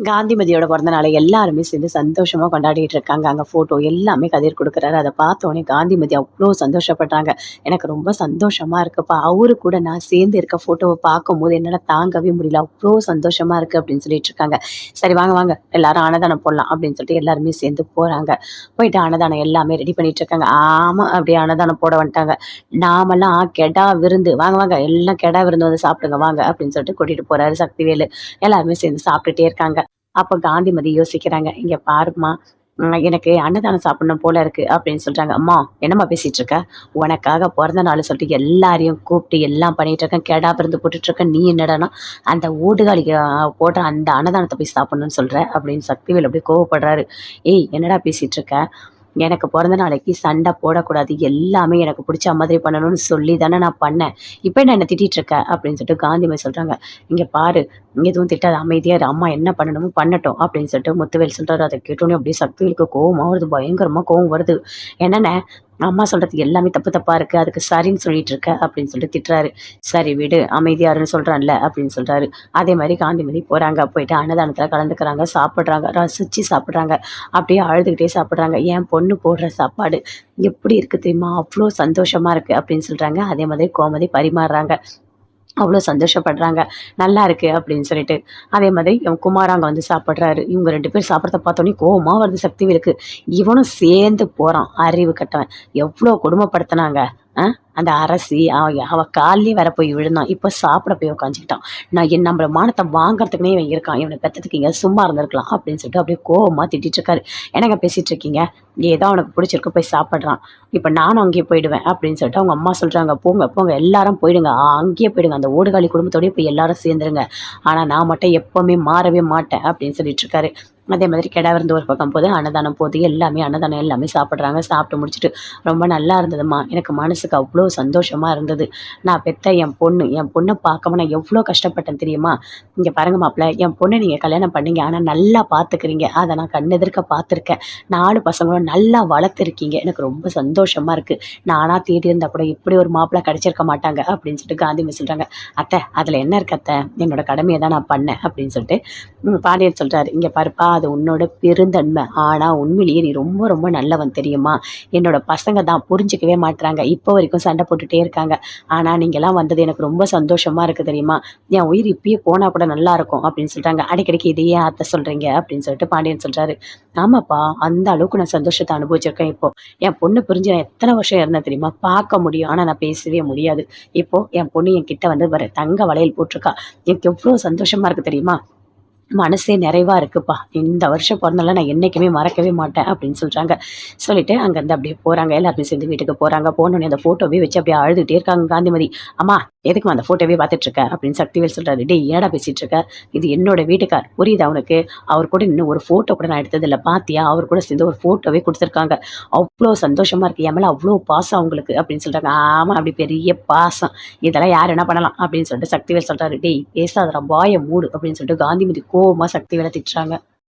காந்திமதியோட பிறந்த நாளை எல்லாருமே சேர்ந்து சந்தோஷமா கொண்டாடிட்டு இருக்காங்க. அங்க போட்டோ எல்லாமே கதிர் கொடுக்குறாரு. அதை பார்த்தோன்னே காந்திமதி அவ்வளோ சந்தோஷப்பட்டாங்க. எனக்கு ரொம்ப சந்தோஷமா இருக்குப்பா. அவரு கூட நான் சேர்ந்து இருக்க போட்டோவை பார்க்கும்போது என்னால தாங்கவே முடியல. அவ்வளோ சந்தோஷமா இருக்கு அப்படின்னு சொல்லிட்டு இருக்காங்க. சரி வாங்க வாங்க. எல்லாரும் அன்னதானம் போடலாம் அப்படின்னு சொல்லிட்டு எல்லாருமே சேர்ந்து போறாங்க. போயிட்டு அன்னதானம் எல்லாமே ரெடி பண்ணிட்டு இருக்காங்க. ஆமா அப்படியே அன்னதானம் போட வந்துட்டாங்க. நாமெல்லாம் கெடா விருந்து. வாங்க வாங்க. எல்லாம் கெடா விருந்து வந்து சாப்பிடுங்க. வாங்க அப்படின்னு சொல்லிட்டு கூட்டிட்டு போறாரு சக்திவேலு. எல்லாருமே சேர்ந்து சாப்பிட்டுட்டே இருக்காங்க. அப்போ காந்திமதி யோசிக்கிறாங்க இங்கே பாருமா எனக்கு அன்னதானம் சாப்பிடணும் போல இருக்கு அப்படின்னு சொல்றாங்க. அம்மா என்னம்மா பேசிட்டு இருக்க? உனக்காக பிறந்த நாள் சொல்லிட்டு எல்லாரையும் கூப்பிட்டு எல்லாம் பண்ணிட்டு இருக்கேன். கெடா பிறந்து போட்டுட்டு இருக்கேன் நீ என்னடான்னா அந்த ஓடுகாலிக்கு போடுற அந்த அன்னதானத்தை போய் சாப்பிடணும்னு சொல்ற அப்படின்னு சக்திவேல் அப்படியே கோவப்படுறாரு. ஏய் என்னடா பேசிட்டு இருக்க? எனக்கு பிறந்த நாளைக்கு சண்டை போடக்கூடாது. எல்லாமே எனக்கு பிடிச்ச மாதிரி பண்ணணும்னு சொல்லி தானே நான் பண்ணேன். இப்போ என்ன என்ன திட்டிகிட்டு இருக்க? அப்படின்னு சொல்லிட்டு காந்திமதி சொல்கிறாங்க இங்கே பாரு எதுவும் திட்டாத அமைதியாக அம்மா என்ன பண்ணணுமோ பண்ணட்டும் அப்படின்னு சொல்லிட்டு முத்துவேல் சொல்றாரு. அதை கேட்டோன்னே அப்படியே சக்திகளுக்கு கோவமா வருது பயங்கரமாக கோவம் வருது. என்னென்ன அம்மா சொல்கிறது எல்லாமே தப்பு தப்பாக இருக்குது அதுக்கு சரின்னு சொல்லிட்டு இருக்க அப்படின்னு சொல்லிட்டு திட்டுறாரு. சரி விடு அமைதியாருன்னு சொல்கிறான்ல அப்படின்னு சொல்கிறாரு அதே மாதிரி காந்திமதி போகிறாங்க போயிட்டு அன்னதானத்தில் கலந்துக்கிறாங்க சாப்பிட்றாங்க ரசிச்சு சாப்பிட்றாங்க. அப்படியே அழுதுகிட்டே சாப்பிட்றாங்க. என் பொண்ணு போடுற சாப்பாடு? எப்படி இருக்குது தெரியுமா? அவ்வளோ சந்தோஷமாக இருக்குது அப்படின்னு சொல்கிறாங்க அதே மாதிரி கோமதி பரிமாறுறாங்க. அவ்வளோ சந்தோஷப்படுறாங்க. நல்லா இருக்குது அப்படின்னு சொல்லிட்டு. அதே மாதிரி இவன் குமார் அங்கே வந்து சாப்பிட்றாரு. இவங்க ரெண்டு பேரும் சாப்பிட்றத பார்த்தோன்னே கோபமாக வருது சக்திவேலுக்கு. இவனும் சேர்ந்து போகிறான் அறிவு கட்டவன். எவ்வளோ கொடுமைப்படுத்தினாங்க. ஆ? அந்த அரசி அவ அவ வர போய் விழுந்தான் இப்போ சாப்பிட போய் உட்காந்துக்கிட்டான் நான் என் நம்மள மானத்தை வாங்குறதுக்குனே இவன் இருக்கான். இவனை பெற்றதுக்கீங்க சும்மா இருந்திருக்கலாம் அப்படின்னு சொல்லிட்டு அப்படியே கோபமாக திட்டிட்டு இருக்காரு. என்னங்க பேசிட்டு இருக்கீங்க? ஏதோ அவனுக்கு பிடிச்சிருக்கு போய் சாப்பிட்றான். இப்போ நானும் அங்கேயே போயிடுவேன் அப்படின்னு சொல்லிட்டு அவங்க அம்மா சொல்கிறாங்க போங்க போங்க எல்லாரும் போயிடுங்க. ஆ, அங்கேயே போயிடுங்க. அந்த ஓடுகாலி குடும்பத்தோடய போய் எல்லாரும் சேர்ந்துருங்க. ஆனால் நான் மட்டும் எப்போவுமே மாறவே மாட்டேன் அப்படின்னு சொல்லிட்டு இருக்காரு. அதே மாதிரி கிடாவிருந்து ஒரு பக்கம் போது அன்னதானம் போது எல்லாமே அன்னதானம் எல்லாமே சாப்பிட்றாங்க. சாப்பிட்டு முடிச்சுட்டு ரொம்ப நல்லா இருந்ததும்மா. எனக்கு மனசுக்கு அவ்வளோ சந்தோஷமா இருந்தது. நான் பெத்த என் பொண்ணு என் பொண்ணை பார்க்காம நான் எவ்வளோ கஷ்டப்பட்டேன் தெரியுமா? இங்கே பாருங்க மாப்பிள்ள என் பொண்ணை நீங்கள் கல்யாணம் பண்ணீங்க. ஆனால் நல்லா பார்த்துக்கிறீங்க அதை நான் கண்ணெதிர்க்க பார்த்துருக்கேன் நாலு பசங்களும் நல்லா வளர்த்துருக்கீங்க. எனக்கு ரொம்ப சந்தோஷமாக இருக்குது நானாக தேடி இருந்தால் கூட இப்படி ஒரு மாப்பிள்ளை கிடச்சிருக்க மாட்டாங்க அப்படின்னு சொல்லிட்டு காந்தி சொல்கிறாங்க அத்தை அதில் என்ன இருக்கு அத்தை? என்னோட கடமையை தான் நான் பண்ணேன் அப்படின்னு சொல்லிட்டு ம், பாண்டியன் இங்கே பாருப்பா அது உன்னோட பெருந்தன்மை. ஆனால் உண்மையிலேயே நீ ரொம்ப ரொம்ப நல்லவன் தெரியுமா? என்னோட பசங்க தான் புரிஞ்சுக்கவே மாட்றாங்க. இப்போ வரைக்கும் சண்டை சண்டை போட்டுகிட்டே இருக்காங்க. ஆனால் நீங்கள்லாம் வந்தது எனக்கு ரொம்ப சந்தோஷமாக இருக்குது தெரியுமா? என் உயிர் இப்பயே போனால் கூட நல்லா இருக்கும் அப்படின்னு சொல்லிட்டாங்க அடிக்கடிக்கு இதையே அத்தை சொல்கிறீங்க அப்படின்னு சொல்லிட்டு பாண்டியன் சொல்கிறாரு ஆமாப்பா அந்த அளவுக்கு நான் சந்தோஷத்தை அனுபவிச்சிருக்கேன் இப்போ. என் பொண்ணு புரிஞ்சு நான் எத்தனை வருஷம் இருந்தேன் தெரியுமா? பார்க்க முடியும். ஆனால் நான் பேசவே முடியாது. இப்போ என் பொண்ணு என் கிட்ட வந்து வர தங்க வளையல் போட்டிருக்கா. எனக்கு எவ்வளோ சந்தோஷமாக இருக்குது தெரியுமா? மனசே நிறைவாக இருக்குப்பா. இந்த வருஷம் பிறந்தால நான் என்றைக்குமே மறக்கவே மாட்டேன் அப்படின்னு சொல்கிறாங்க சொல்லிட்டு அங்கேருந்து அப்படியே போகிறாங்க எல்லாருமே சேர்ந்து வீட்டுக்கு போகிறாங்க போனோடனே அந்த ஃபோட்டோவே வச்சு அப்படியே அழுதுகிட்டே இருக்காங்க காந்திமதி. அம்மா எதுக்குமா அந்த ஃபோட்டோவே பார்த்துட்டு இருக்க அப்படின்னு சக்திவேல் சொல்கிறாரு டே ஏடா பேசிகிட்டு இருக்க இது என்னோட வீட்டுக்கார். புரியுது அவனுக்கு அவர் கூட இன்னும் ஒரு ஃபோட்டோ கூட நான் எடுத்ததில்லை. பார்த்தியா அவர் கூட சேர்ந்து ஒரு ஃபோட்டோவே கொடுத்துருக்காங்க. அவ்வளோ சந்தோஷமாக இருக்குது என் மேலே அவ்வளோ பாசம் அவங்களுக்கு. அப்படின்னு சொல்கிறாங்க ஆமாம் அப்படி பெரிய பாசம். இதெல்லாம் யார் என்ன பண்ணலாம். அப்படின்னு சொல்லிட்டு சக்திவேல் சொல்கிறாரு டேய் பேசாதடா. பாய மூடு. அப்படின்னு சொல்லிட்டு காந்திமதி கோபமாக சக்திவேலை திட்டுறாங்க.